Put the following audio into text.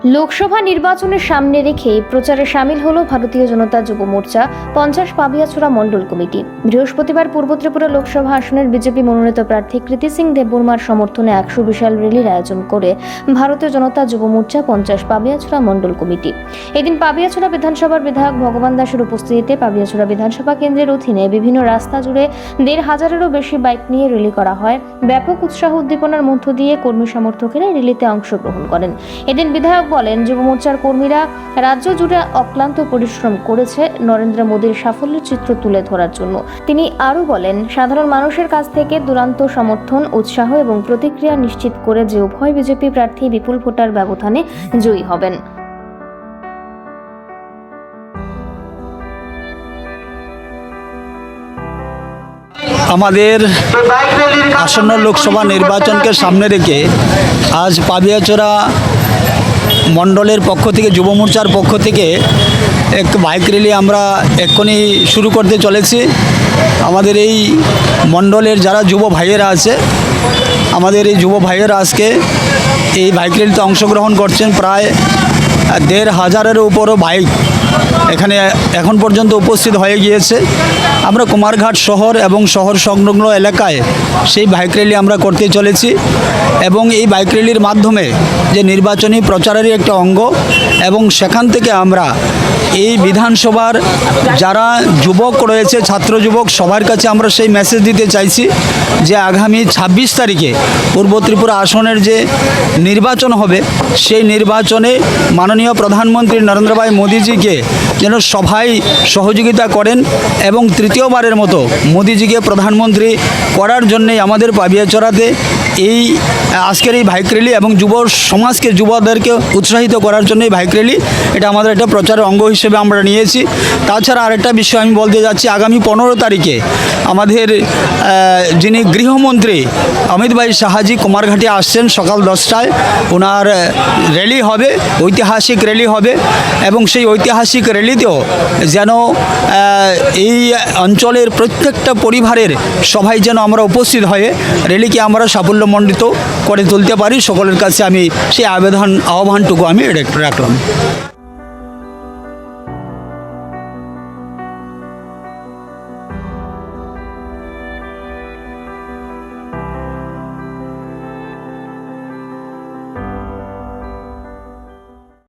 লোকসভা নির্বাচনের সামনে রেখে প্রচারে সামিল হল ভারতীয় জনতা যুব মোর্চা পঞ্চাশ পাবিয়াছড়া মণ্ডল কমিটি। বৃহস্পতিবার পূর্ব ত্রিপুরা লোকসভা আসনের বিজেপি মনোনীত প্রার্থী কৃতি সিং দেববর্মার সমর্থনে একশো বিশাল র্যালির আয়োজন করে ভারতীয় জনতা যুব মোর্চা পঞ্চাশ পাবিয়াছড়া মণ্ডল কমিটি। এদিন পাবিয়াছড়া বিধানসভার বিধায়ক ভগবান দাসের উপস্থিতিতে পাবিয়াছড়া বিধানসভা কেন্দ্রের অধীনে বিভিন্ন রাস্তা জুড়ে দেড় হাজারেরও বেশি বাইক নিয়ে র্যালি করা হয়। ব্যাপক উৎসাহ উদ্দীপনার মধ্য দিয়ে কর্মী সমর্থকেরা র্যালিতে অংশগ্রহণ করেন। এদিন বিধায়ক বলেন যুব মোর্চার কর্মীরা রাজ্য জুড়ে অক্লান্ত পরিশ্রম করেছে নরেন্দ্র মোদীর সাফল্যের চিত্র তুলে ধরার জন্য। তিনি আরও বলেন, সাধারণ মানুষের কাছ থেকে দুরান্ত সমর্থন, উৎসাহ এবং প্রতিক্রিয়া নিশ্চিত করে যে উভয় বিজেপি প্রার্থী বিপুল ভোটার ব্যবধানে জয়ী হবেন। আমাদের আসন্ন লোকসভা নির্বাচনকে সামনে রেখে আজ পাবিয়াচোরা মণ্ডলের পক্ষ থেকে, যুব মোর্চার পক্ষ থেকে এক বাইক র্যালি আমরা এক্ষুনি শুরু করতে চলেছি। আমাদের এই মণ্ডলের যারা যুব ভাইয়েরা আছে, আমাদের এই যুব ভাইয়েরা আজকে এই বাইক র্যালিতে অংশগ্রহণ করছেন প্রায় দেড় হাজারের উপরও বাইক এখানে এখন পর্যন্ত উপস্থিত হয়ে গিয়েছে। আমরা কুমারঘাট শহর এবং শহর সংলগ্ন এলাকায় সেই বাইক র্যালি আমরা করতে চলেছি। এবং এই বাইক র্যালির মাধ্যমে যে নির্বাচনী প্রচারেরই একটা অঙ্গ এবং সেখান থেকে আমরা এই বিধানসভার যারা যুবক রয়েছে, ছাত্র যুবক, সবার কাছে আমরা সেই মেসেজ দিতে চাইছি যে আগামী ছাব্বিশ তারিখে পূর্ব ত্রিপুরা আসনের যে নির্বাচন হবে, সেই নির্বাচনে মাননীয় প্রধানমন্ত্রী নরেন্দ্র ভাই মোদীজিকে যেন সবাই সহযোগিতা করেন এবং তৃতীয়বারের মতো মোদীজিকে প্রধানমন্ত্রী করার জন্যে আমাদের পাবিয়াচড়াতে এই আজকের এই বাইক র্যালি এবং যুব সমাজকে যুবদেরকে উৎসাহিত করার জন্য এই বাইক র্যালি এটা আমাদের একটা প্রচারের অঙ্গ হিসেবে আমরা নিয়েছি। তাছাড়া আরেকটা বিষয় আমি বলতে যাচ্ছি, আগামী পনেরো তারিখে আমাদের যিনি গৃহমন্ত্রী অমিত ভাই সাহাজি কুমারঘাটে আসছেন সকাল দশটায়, ওনার র্যালি হবে, ঐতিহাসিক র্যালি হবে এবং সেই ঐতিহাসিক র্যালিতেও যেন এই অঞ্চলের প্রত্যেকটা পরিবারের সবাই যেন আমরা উপস্থিত হয়ে র্যালিকে আমরা সাফল্যমণ্ডিত করে তুলতে পারি সকলের কাছে আমি সেই আবেদন আহ্বানটুকু আমি রাখলাম।